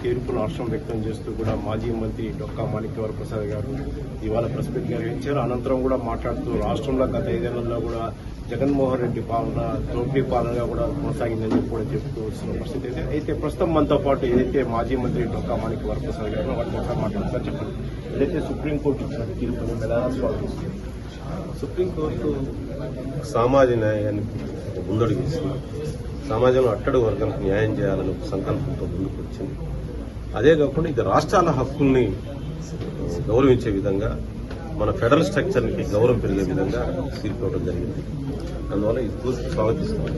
తీర్పును హర్షం వ్యక్తం చేస్తూ కూడా మాజీ మంత్రి డొక్కా మాణిక్యవర ప్రసాద్ గారు ఇవాళ ప్రెస్ మీట్ నిర్వహించారు అనంతరం కూడా మాట్లాడుతూ రాష్ట్రంలో గత ఐదేళ్ళలో కూడా జగన్మోహన్ రెడ్డి పాలన దోపిడీ పాలనగా కూడా కొనసాగిందని చెప్పి కూడా చెప్తూ వస్తున్న పరిస్థితి అయితే అయితే ప్రస్తుతం మనతో పాటు ఏదైతే మాజీ మంత్రి డొక్కా మాణిక్యవర ప్రసాద్ గారు వాటిని ఒకసారి మాట్లాడుతారు చెప్పండి. ఏదైతే సుప్రీంకోర్టు ఇచ్చిన తీర్పును ఎలా సుప్రీంకోర్టు సామాజిక న్యాయాన్ని ముందడుగు సమాజంలో అట్టడి వర్గాలకు న్యాయం చేయాలని ఒక సంకల్పంతో ముందుకు వచ్చింది అదే కాకుండా ఇది రాష్ట్రాల హక్కుల్ని గౌరవించే విధంగా మన ఫెడరల్ స్ట్రక్చర్కి గౌరవం పెరిగే విధంగా తీర్పు జరిగింది. అందువల్ల ఈ పూర్తి స్వాగతిస్తున్నాం.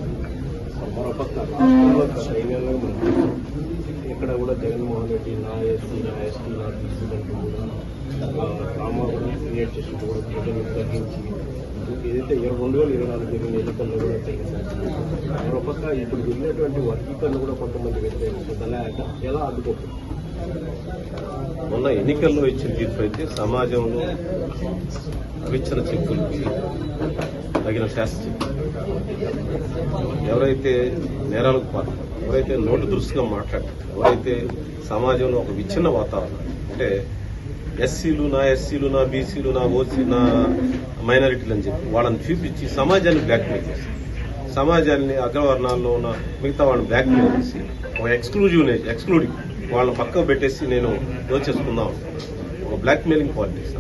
ఇక్కడ ఎక్కడ కూడా జగన్మోహన్ రెడ్డి నా ఎస్సీ నా ఎస్టీ నా తీసుకుంటూ కూడా క్రియేట్ చేసి కూడా ప్రజలు తగ్గించి ఏదైతే రెండు వేల ఇరవై నాలుగు జరిగిన ఎన్నికల్లో కూడా పక్క ఇప్పుడు వెళ్ళినటువంటి వర్గీకరణ కూడా కొంతమంది వ్యతిరేకిస్తారు ఎలా అడ్డుకోవచ్చు మొన్న ఎన్నికల్లో ఇచ్చిన తీర్పు అయితే సమాజంలో అవిచ్చిన శక్తులకి తగిన శాస్త్ర ఎవరైతే నేరాలకు పాల్పడతారో ఎవరైతే నోటు దురుసుగా మాట్లాడతారు ఎవరైతే సమాజంలో ఒక విచ్ఛిన్న వాతావరణం అంటే ఎస్సీలు నా ఎస్సీలు నా బీసీలు నా ఓసీ నా మైనారిటీలు అని చెప్పి వాళ్ళని చూపించి సమాజాన్ని బ్లాక్మెయిల్ చేస్తారు సమాజాన్ని అగ్రవర్ణాల్లో ఉన్న మిగతా వాళ్ళని బ్లాక్మెయిల్ చేసి ఒక ఎక్స్క్లూజివ్ ఎక్స్క్లూడింగ్ వాళ్ళని పక్కకు పెట్టేసి నేను దోచేసుకుందాం. ఒక బ్లాక్మెయిలింగ్ పాలిటిక్స్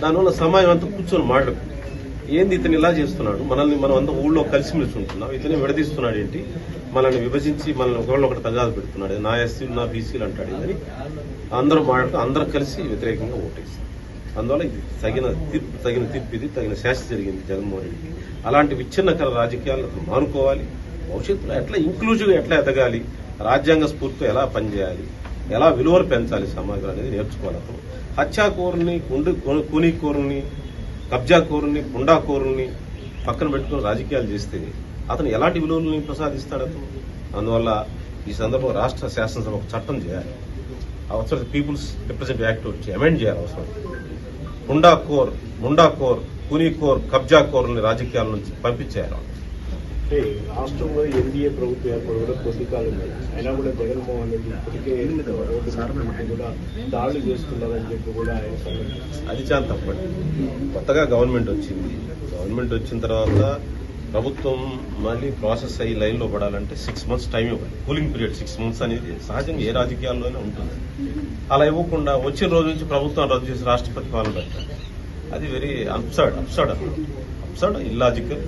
దానివల్ల సమాజం అంతా కూర్చొని మాట్లాడుకుంది ఏంది ఇతను ఇలా చేస్తున్నాడు? మనల్ని మనం అంతా ఊళ్ళో కలిసిమెలిసి ఉంటున్నాం. ఇతనే విడదీస్తున్నాడు ఏంటి? మనల్ని విభజించి మనల్ని ఒకళ్ళు ఒకటి తగాదు పెడుతున్నాడు. నా ఎస్సీలు నా బీసీలు అంటాడు. అని అందరూ మాట్లాడుతూ అందరూ కలిసి వ్యతిరేకంగా ఓటేస్తారు అందువల్ల ఇది తగిన తీర్పు తగిన తీర్పు ఇది తగిన శాస్తి జరిగింది జగన్మోహన్ రెడ్డికి. అలాంటి విచ్ఛిన్నకర రాజకీయాలు అతను మానుకోవాలి. భవిష్యత్తులో ఎట్లా ఇంక్లూజివ్గా ఎట్లా ఎదగాలి? రాజ్యాంగ స్ఫూర్తితో ఎలా పనిచేయాలి? ఎలా విలువలు పెంచాలి సమాజం అనేది నేర్చుకోవాలి అతను. హత్యాకూరుని కుండు కూనీకూరుని కబ్జాకూరుని పుండాకోరుని పక్కన పెట్టుకుని రాజకీయాలు చేస్తే అతను ఎలాంటి విలువలని ప్రసాదిస్తాడు అతను? అందువల్ల ఈ సందర్భంలో రాష్ట్ర శాసనసభ ఒక చట్టం చేయాలి. అవసరం పీపుల్స్ రిప్రజెంటేటివ్ యాక్ట్ వచ్చి అమెండ్ చేయాలి అవసరం. ముండాకోర్ ముండాకోర్ కూనీకోర్ కబ్జాకోర్ని రాజకీయాల నుంచి అంటే రాష్ట్రంలో ఎన్డీఏ ప్రభుత్వం ఏర్పడి కూడా కొద్ది కాలం. అయినా కూడా జగన్మోహన్ రెడ్డి ఇప్పటికే రోడ్డు కూడా దాడులు చేస్తున్నారని చెప్పి కూడా ఆయన. అది చాలా తప్పండి కొత్తగా గవర్నమెంట్ వచ్చింది గవర్నమెంట్ వచ్చిన తర్వాత ప్రభుత్వం మళ్ళీ ప్రాసెస్ అయ్యి లైన్లో పడాలంటే సిక్స్ మంత్స్ టైం ఇవ్వాలి. కూలింగ్ పీరియడ్ సిక్స్ మంత్స్ అనేది సహజంగా ఏ రాజకీయాల్లోనే ఉంటుంది. అలా ఇవ్వకుండా వచ్చిన రోజు నుంచి ప్రభుత్వం రద్దు చేసి రాష్ట్రపతి పాలన పెట్టాలి. అది very absurd absurd absurd illogical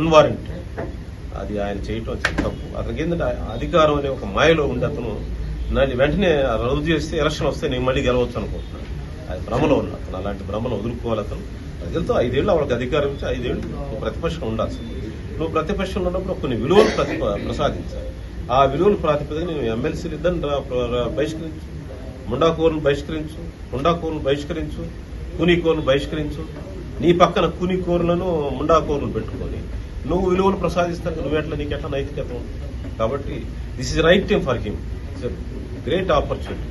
unwarranted అది ఆయన చేయటం తప్పు. అతనికి ఏంటంటే అధికారం అనే ఒక మాయలో ఉండి అతను నన్ను వెంటనే రద్దు చేస్తే ఎలక్షన్ వస్తే నేను మళ్ళీ గెలవచ్చు అనుకుంటున్నాను. అది భ్రమలో ఉన్న అతను అలాంటి భ్రమలో వదులుకోవాలి అతను. ప్రజలతో ఐదేళ్ళు వాళ్ళకి అధికారం ఇచ్చి ఐదేళ్ళు నువ్వు ప్రతిపక్షం ఉండాల్సింది నువ్వు ప్రతిపక్షంలో ఉన్నప్పుడు కొన్ని విలువలు ప్రతి ప్రసాదించాలి. ఆ విలువల ప్రాతిపదిక నేను ఎమ్మెల్సీలు ఇద్దరు బహిష్కరించు. ముండాకోరును బహిష్కరించు ముండాకోరును బహిష్కరించు కూనీకోరును బహిష్కరించు. నీ పక్కన కూనీకోరులను ముండాకోరును పెట్టుకొని నువ్వు విలువలు ప్రసాదిస్తాను నువ్వు ఎట్లా నీకు ఎట్లా నైతికత ఉంది కాబట్టి this is right time for him it's great opportunity